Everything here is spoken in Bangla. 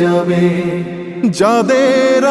যাবে। যাদের